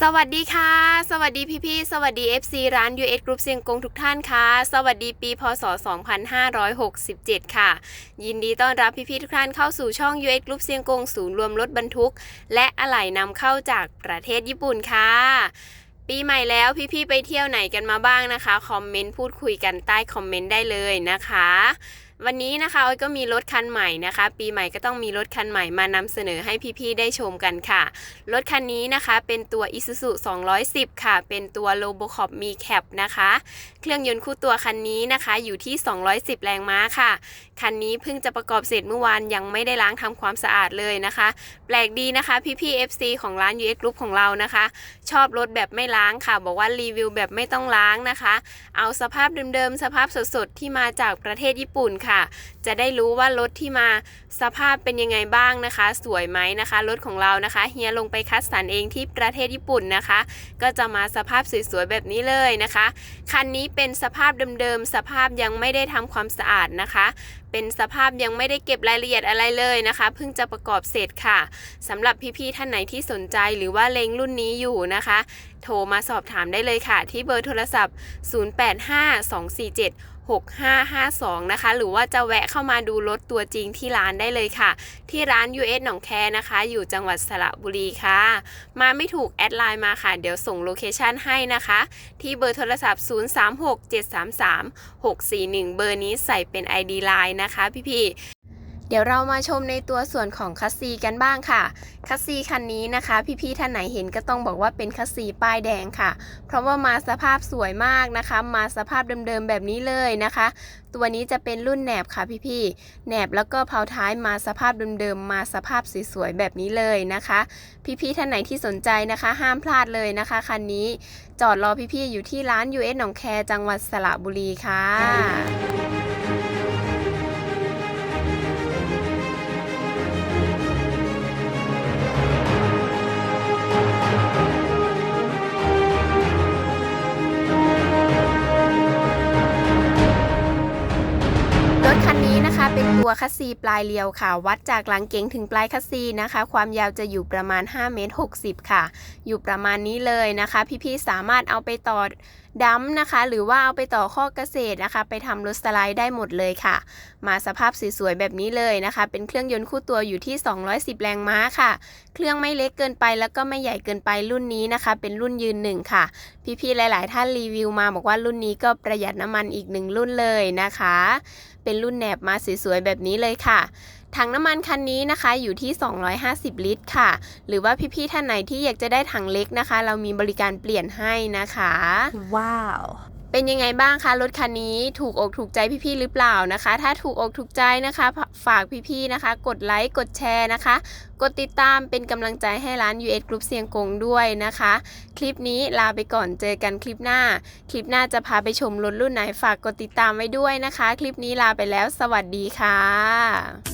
สวัสดีค่ะ สวัสดีพี่ๆ สวัสดี FC ร้าน US Group เซียงกงทุกท่านค่ะ สวัสดีปีพศ 2567 ค่ะ ยินดีต้อนรับพี่ๆ ทุกท่านเข้าสู่ช่อง US Group เซียงกงศูนย์รวมรถบรรทุก และอะไหล่นำเข้าจากประเทศญี่ปุ่นค่ะ ปีใหม่แล้วพี่ๆ ไปเที่ยวไหนกันมาบ้างนะคะ คอมเมนต์พูดคุยกันใต้คอมเมนต์ได้เลยนะคะวันนี้นะคะออยก็มีรถคันใหม่นะคะ ปีใหม่ก็ต้องมีรถคันใหม่มานำเสนอให้พี่ๆได้ชมกันค่ะ รถคันนี้นะคะเป็นตัว Isuzu 210 ค่ะ เป็นตัว Robocop Mi Cap นะคะ เครื่องยนต์คู่ตัวคันนี้นะคะอยู่ที่ 210 แรงม้าค่ะ คันนี้เพิ่งจะประกอบเสร็จเมื่อวานยังไม่ได้ล้างทำความสะอาดเลยนะคะ แปลกดีนะคะพี่ๆ FC ของร้าน US Group ของเรานะคะ ชอบรถแบบไม่ล้างค่ะ บอกว่ารีวิวแบบไม่ต้องล้างนะคะ เอาสภาพเดิมๆสภาพสดๆที่มาจากประเทศญี่ปุ่นค่ะ จะได้รู้ว่ารถที่มาสภาพเป็นยังไงบ้างนะคะ สวยไหมนะคะรถของเรานะคะเฮียลงไปคัดสรรเองที่ประเทศญี่ปุ่นนะคะ ก็จะมาสภาพสวยๆแบบนี้เลยนะคะคันนี้เป็นสภาพเดิมๆสภาพยังไม่ได้ทำความสะอาดนะคะ เป็นสภาพยังไม่ได้เก็บรายละเอียดอะไรเลยนะคะ เพิ่งจะประกอบเสร็จค่ะสำหรับพี่ๆท่านไหนที่สนใจหรือว่าเล็งรุ่นนี้อยู่นะคะ โทรมาสอบถามได้เลยค่ะ ที่เบอร์โทรศัพท์ 085247 6552 นะคะ หรือว่าจะแวะเข้ามาดูรถตัวจริงที่ร้านได้เลยค่ะ ที่ร้าน US หนองแคนะคะ อยู่จังหวัดสระบุรีค่ะ มาไม่ถูกแอดไลน์มาค่ะ เดี๋ยวส่งโลเคชันให้นะคะ ที่เบอร์โทรศัพท์ 036733 641 เบอร์นี้ใส่เป็น ID Line นะคะพี่ ดี๋ยวเรามาชมในตัวส่วนของคัสซีกันบ้างค่ะ คัสซีคันนี้นะคะ พี่ๆท่านไหนเห็นก็ต้องบอกว่าเป็นคัสซีป้ายแดงค่ะ เพราะว่ามาสภาพสวยมากนะคะ มาสภาพเดิมๆแบบนี้เลยนะคะ ตัวนี้จะเป็นรุ่นแหนบค่ะพี่ๆแหนบแล้วก็เพาท้ายมาสภาพเดิมๆมาสภาพสวยๆแบบนี้เลยนะคะ พี่ๆท่านไหนที่สนใจนะคะ ห้ามพลาดเลยนะคะคันนี้จอดรอพี่ๆอยู่ที่ร้าน US หนองแคจังหวัดสระบุรีค่ะ นนี้นะคะเป็นตัวคัสซีปลายเรียวค่ะ วัดจากหลังเก๋งถึงปลายคัสซีนะคะ ความยาวจะอยู่ประมาณ5เมตร60 ค่ะ อยู่ประมาณนี้เลยนะคะ พี่ๆสามารถเอาไปต่อ ดัมนะคะ หรือว่าเอาไปต่อข้อเกษตรนะคะ ไปทำรถสไลด์ได้หมดเลยค่ะ มาสภาพสวยๆแบบนี้เลยนะคะ เป็นเครื่องยนต์คู่ตัวอยู่ที่ 210 แรงม้าค่ะ เครื่องไม่เล็กเกินไปแล้วก็ไม่ใหญ่เกินไปรุ่นนี้นะคะ เป็นรุ่นยืนหนึ่งค่ะ พี่ๆหลาย ๆ ท่านรีวิวมาบอกว่ารุ่นนี้ก็ประหยัดน้ำมันอีกหนึ่งรุ่นเลยนะคะ เป็นรุ่นแหนบมาสวยๆแบบนี้เลยค่ะ ถังน้ำมันคันนี้นะคะอยู่ที่ 250 ลิตรค่ะ หรือว่าพี่ๆท่านไหนที่อยากจะได้ถังเล็กนะคะ เรามีบริการเปลี่ยนให้นะคะ ว้าวเป็นยังไงบ้างคะรถคันนี้ถูกอกถูกใจพี่ๆหรือเปล่านะคะ ถ้าถูกอกถูกใจนะคะ ฝากพี่ๆนะคะ กดไลค์กดแชร์นะคะ กดติดตามเป็นกำลังใจให้ร้าน US Group เสียงกงด้วยนะคะ คลิปนี้ลาไปก่อนเจอกันคลิปหน้า คลิปหน้าจะพาไปชมรถรุ่นไหนฝากกดติดตามไว้ด้วยนะคะ คลิปนี้ลาไปแล้ว สวัสดีค่ะ